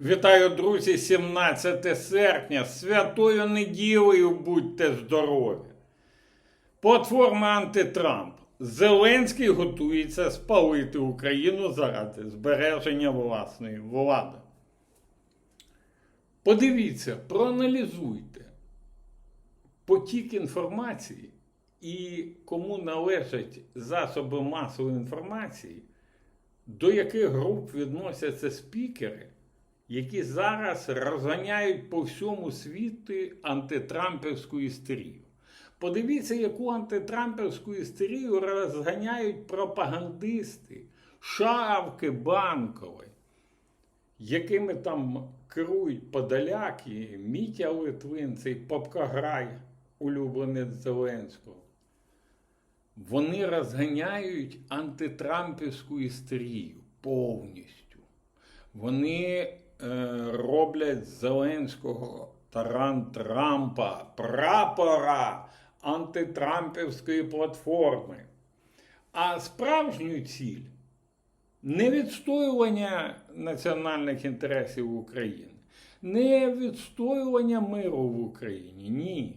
Вітаю, друзі, 17 серпня. Святою неділею будьте здорові. Платформа антитрамп. Зеленський готується спалити Україну заради збереження власної влади. Подивіться, проаналізуйте потік інформації і кому належать засоби масової інформації, до яких груп відносяться спікери, які зараз розганяють по всьому світу антитрампівську істерію. Подивіться, яку антитрампівську істерію розганяють пропагандисти, шавки банкові, якими там керують подаляки, Мітя Литвин, цей попкаграй, улюбленець Зеленського. Вони розганяють антитрампівську істерію повністю. Вони роблять Зеленського таран Трампа, прапора антитрампівської платформи. А справжню ціль не відстоювання національних інтересів України, не відстоювання миру в Україні. Ні.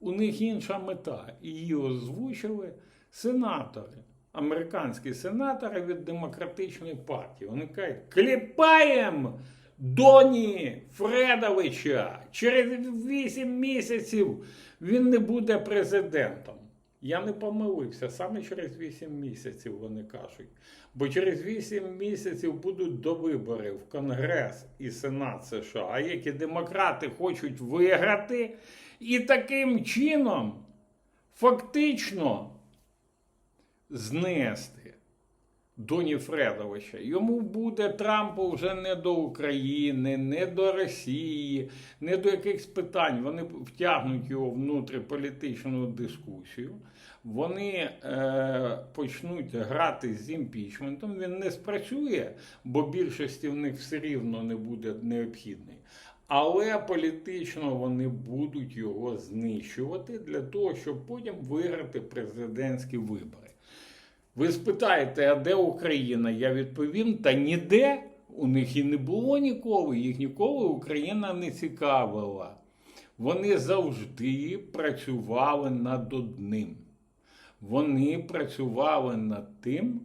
У них інша мета. Її озвучили сенатори, американські сенатори від демократичної партії. Вони кажуть, кліпаємо Доні Фредовича. Через 8 місяців він не буде президентом. Я не помилився, саме через 8 місяців вони кажуть. Бо через 8 місяців будуть до виборів Конгрес і Сенат США, а які демократи хочуть виграти, і таким чином фактично знести Доні Фредовича. Йому буде Трампу вже не до України, не до Росії, не до якихось питань. Вони втягнуть його внутріполітичну дискусію. Вони е, почнуть грати з імпічментом. Він не спрацює, бо більшості в них все рівно не буде необхідний. Але політично вони будуть його знищувати для того, щоб потім виграти президентські вибори. Ви спитаєте, а де Україна? Я відповім: та ніде. У них і не було ніколи, їх ніколи Україна не цікавила. Вони завжди працювали над одним. Вони працювали над тим,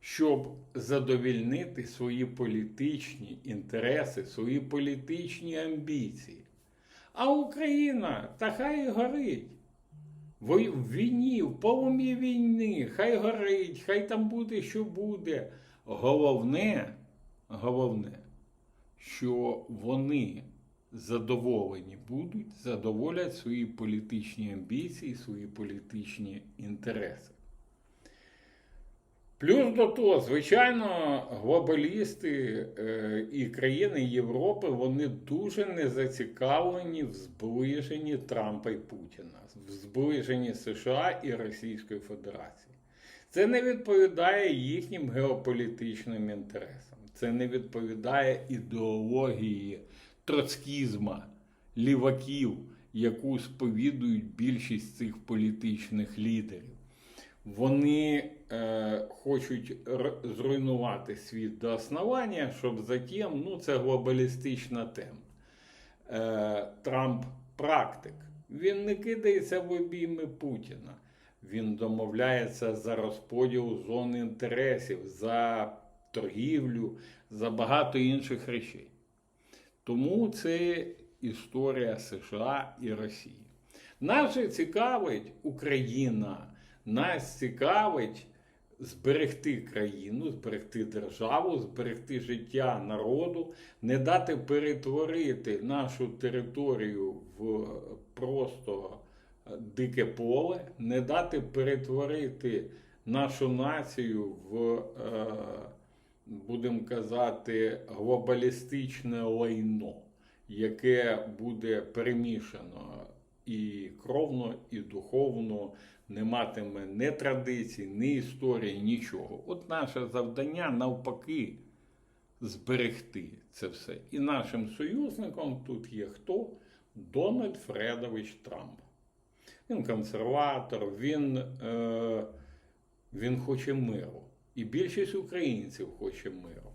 щоб задовільнити свої політичні інтереси, свої політичні амбіції. А Україна та хай горить. В війні, в полум'ї війни, хай горить, хай там буде, що буде. Головне, головне, що вони задоволені будуть, задоволять свої політичні амбіції, свої політичні інтереси. Плюс до того, звичайно, глобалісти е, і країни Європи вони дуже не зацікавлені в зближенні Трампа і Путіна, в зближенні США і Російської Федерації. Це не відповідає їхнім геополітичним інтересам. Це не відповідає ідеології троцкізма, ліваків, яку сповідують більшість цих політичних лідерів. Вони е, хочуть зруйнувати світ до основання, щоб затім, ну це глобалістична тема. Е, Трамп практик. Він не кидається в обійми Путіна. Він домовляється за розподіл зон інтересів, за торгівлю, за багато інших речей. Тому це історія США і Росії. Нас же цікавить Україна, нас цікавить зберегти країну, зберегти державу, зберегти життя народу, не дати перетворити нашу територію в просто дике поле, не дати перетворити нашу націю в, е, будемо казати, глобалістичне лайно, яке буде перемішано і кровно, і духовно, не матиме ні традицій, ні історії, нічого. От наше завдання навпаки зберегти це все. І нашим союзником тут є хто? Дональд Фредович Трамп. Він консерватор, він, е, він хоче миру. І більшість українців хоче миру.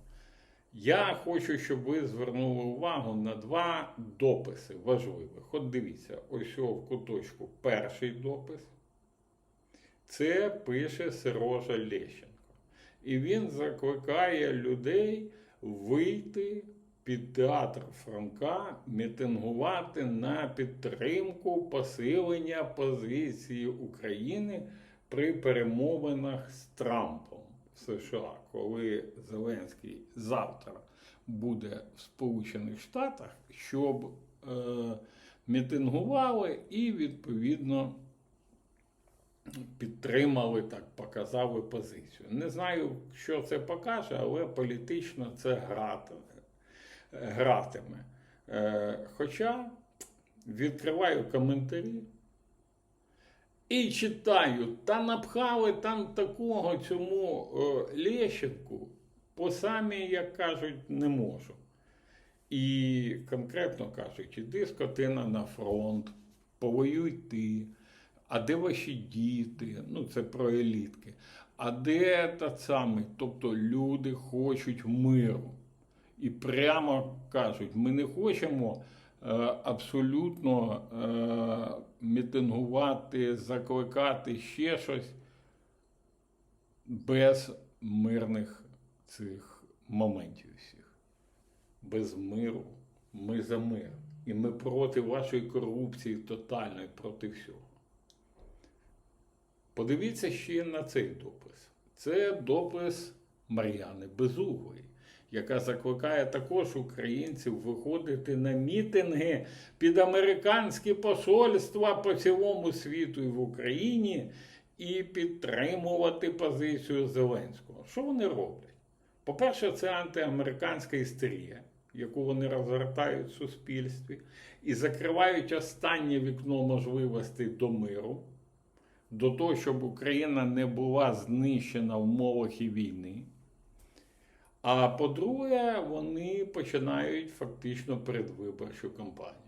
Я хочу, щоб ви звернули увагу на два дописи важливих. От дивіться, ось в куточку перший допис. Це пише Сирожа Лещенко. І він закликає людей вийти під театр Франка, мітингувати на підтримку посилення позиції України при перемовинах з Трампом в США, коли Зеленський завтра буде в Сполучених Штатах, щоб е, мітингували і відповідно підтримали так, показали позицію. Не знаю, що це покаже, але політично це грати, гратиме. Е, Хоча відкриваю коментарі і читаю, та напхали там такого цьому е, Лещенку, по самі, як кажуть, не можу. І конкретно кажуть, іди скотина на фронт, повоюй ти. А де ваші діти? Ну, це про елітки. А де та саме? Тобто люди хочуть миру. І прямо кажуть, ми не хочемо е, абсолютно е, мітингувати, закликати ще щось без мирних цих моментів всіх. Без миру. Ми за мир. І ми проти вашої корупції тотальної, проти всього. Подивіться ще на цей допис. Це допис Мар'яни Безуглої, яка закликає також українців виходити на мітинги під американські посольства по цілому світу і в Україні і підтримувати позицію Зеленського. Що вони роблять? По-перше, це антиамериканська істерія, яку вони розгортають в суспільстві, і закривають останнє вікно можливостей до миру до того, щоб Україна не була знищена в умовах і війни. А по-друге, вони починають фактично передвиборчу кампанію.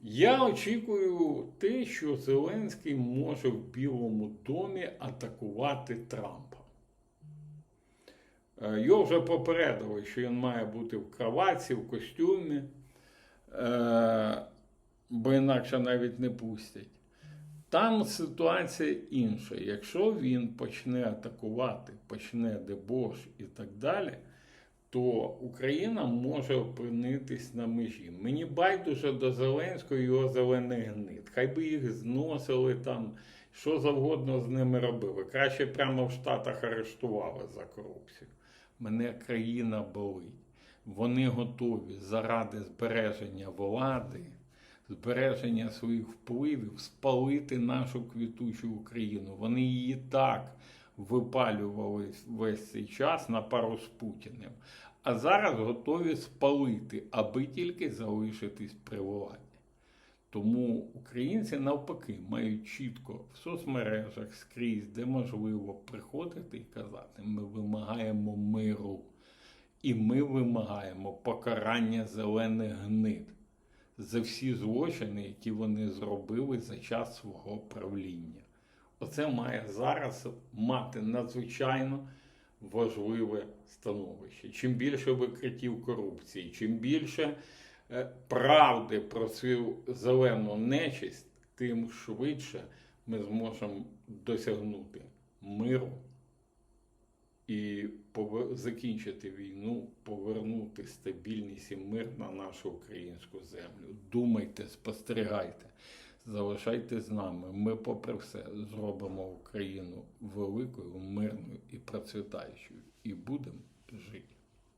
Я очікую те, що Зеленський може в Білому домі атакувати Трампа. Е, Його вже попередили, що він має бути в кроватці, в костюмі. Бо інакше навіть не пустять. Там ситуація інша. Якщо він почне атакувати, почне дебош і так далі, то Україна може опинитись на межі. Мені байдуже до Зеленського його зелений гнит. Хай би їх зносили там, що завгодно з ними робили. Краще прямо в Штатах арештували за корупцію. Мене країна болить. Вони готові заради збереження влади збереження своїх впливів, спалити нашу квітучу Україну. Вони її так випалювали весь цей час на пару з Путіним, а зараз готові спалити, аби тільки залишитись при владі. Тому українці навпаки мають чітко в соцмережах скрізь, де можливо, приходити і казати: ми вимагаємо миру, і ми вимагаємо покарання зелених гнид за всі злочини, які вони зробили за час свого правління. Оце має зараз мати надзвичайно важливе становище. Чим більше викриттів корупції, чим більше е, правди про цю зелену нечисть, тим швидше ми зможемо досягнути миру і закінчити війну, повернути стабільність і мир на нашу українську землю. Думайте, спостерігайте, залишайте з нами. Ми, попри все, зробимо Україну великою, мирною і процвітаючою, і будемо жити.